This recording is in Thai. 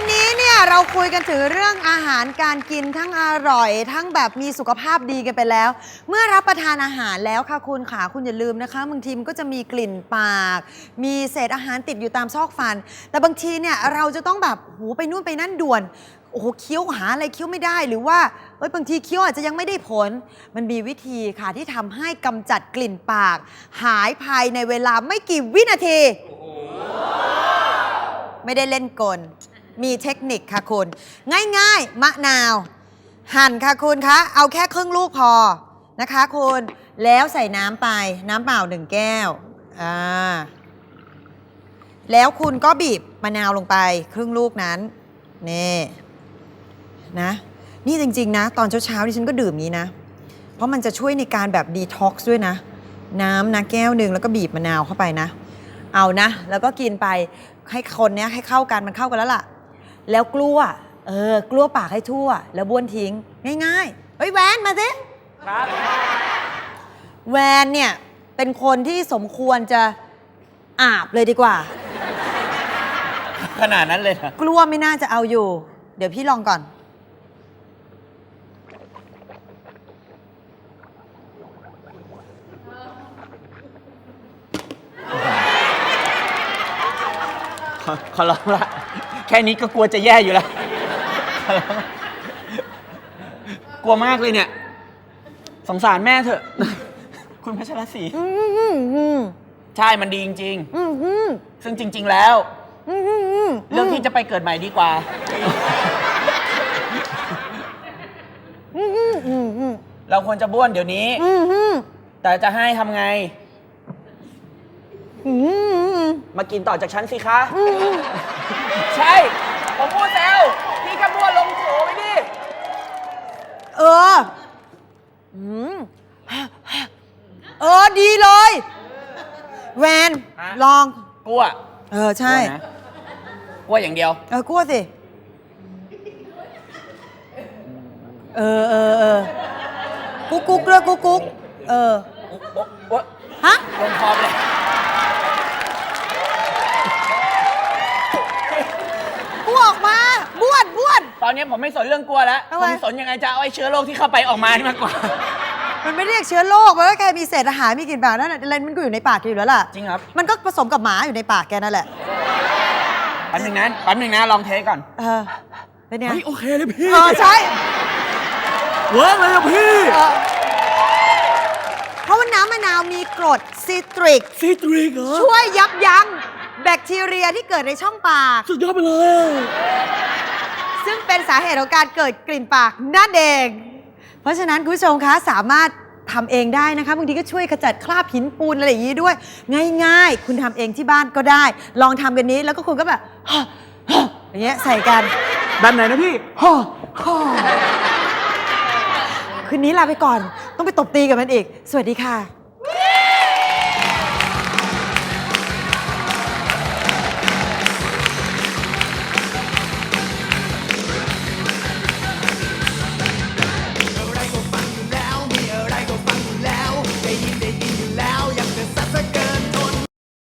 ันนี้เราคุยกันถึงเรื่องอาหารการกินทั้งอร่อย ทั้งแบบมีสุขภาพดีกันไปแล้ว เมื่อรับประทานอาหารแล้วค่ะคุณขาคุณอย่าลืมนะคะบางทีมันก็จะมีกลิ่นปาก มีเศษอาหารติดอยู่ตามซอกฟัน แต่บางทีเนี่ยเราจะต้องแบบหูไปนู่นไปนั่นด่วนโอ้โหเคี้ยวหาอะไรเคี้ยวไม่ได้หรือว่าเอ้ยบางทีเคี้ยวอาจจะยังไม่ได้ผล มันมีวิธีค่ะที่ทำให้กำจัดกลิ่นปาก หายภายในเวลาไม่กี่วินาที ไม่ได้เล่นกล มีเทคนิคค่ะคุณ ง่ายๆ มะนาว หั่นค่ะคุณคะ เอาแค่ครึ่งลูกพอนะคะคุณแล้วใส่น้ำไปน้ำเปล่าหนึ่งแก้วอ่าแล้วคุณก็บีบมะนาวลงไป ครึ่งลูกนั้นนี่นะนี่จริง ๆ นะ ตอนเช้าๆดิฉันก็ดื่มนี้นะ เพราะมันจะช่วยในการแบบดีท็อกซ์ด้วยนะ น้ำนะแก้วหนึ่งแล้วก็บีบมะนาวเข้าไปนะ เอานะ แล้วก็กินไปให้คนเนี้ยให้เข้ากันมันเข้ากันแล้วล่ะ แล้วกลั้วเออกลั้วปากให้ทั่ว แล้วบ้วนทิ้ง ง่ายๆเฮ้ยแวนมาสิครับแวนเนี่ยเป็นคนที่สมควรจะอาบเลยดีกว่า ขนาดนั้นเลยนะกลัวไม่น่าจะเอาอยู่ เดี๋ยวพี่ลองก่อน ขอขอร้องละ แค่นี้ก็กลัวจะแย่อยู่แล้วขอร้องละกลัวมากเลยเนี่ย สงสารแม่เถอะ คุณพัชรศรีอืมอืมอืมใช่มันดีจริง อืมอืมๆ ซึ่งจริง ๆ แล้ว อืมอืมอืมเรื่องที่จะไปเกิดใหม่ดีกว่า อืมอืมอืมอืมเราควรจะบ้วนเดี๋ยวนี้ อืมอืมแต่จะให้ทำไง อืมอื มมากินต่อจากฉันสิคะอืมใช่ ผมพูดแซวพี่แค่บ้วนลงโถไปดิ เอออืมเออ ดีเลย แวน ฮะ ลอง กลัวเออ ใช่ กลัวนะกลัวอย่างเดียว เออกลัวสิ เออเออเออกุ๊กกุ๊กเลยกุ๊กกุ๊กเออ โอ๊ะโอ๊ะโอ๊ะฮะ ลงคอไปเลย กูออกมาบ้วนบ้วน ตอนนี้ผมไม่สนเรื่องกลัวแล้ว ทำผไมมสนยังไงจะเอาไอ้เชื้อโรคที่เข้าไปออกมานี่มากกว่า มันไม่เรียกเชื้อโรคมันก็แค่มีเศษอาหารมีกลิ่นปากนั่นแหละอะไรมันก็อยู่ในปากแกอยู่แล้วล่ะจริงครับ มันก็ผสมกับหมาอยู่ในปากแกนั่นแหละแป๊บหนึงนะแป๊บหนึงนะลองเทสก่อน เออเป็นไงเฮ้ยโอเคเลยพี่เออใช่เวิร์กเลยอะพี่เออเพราะว่าน้ำมะนาวมีกรดซิตริกซิตริกเหรอช่วยยับยั้งแบคทีเรียที่เกิดในช่องปาก สุดยอดไปเลย ซึ่งเป็นสาเหตุของการเกิดกลิ่นปากนั่นเอง เพราะฉะนั้นคุณผู้ชมคะสามารถทำเองได้นะคะบางทีก็ช่วยขจัดคราบหินปูนอะไรอย่างนี้ด้วย ง่าย ๆ คุณทำเองที่บ้านก็ได้ ลองทำกันนี้แล้วก็คุณก็แบบ อย่างเงี้ยใส่กันแบบไหนนะพี่ฮ่อคืนนี้ลาไปก่อน ต้องไปตบตีกับมันอีก สวัสดีค่ะ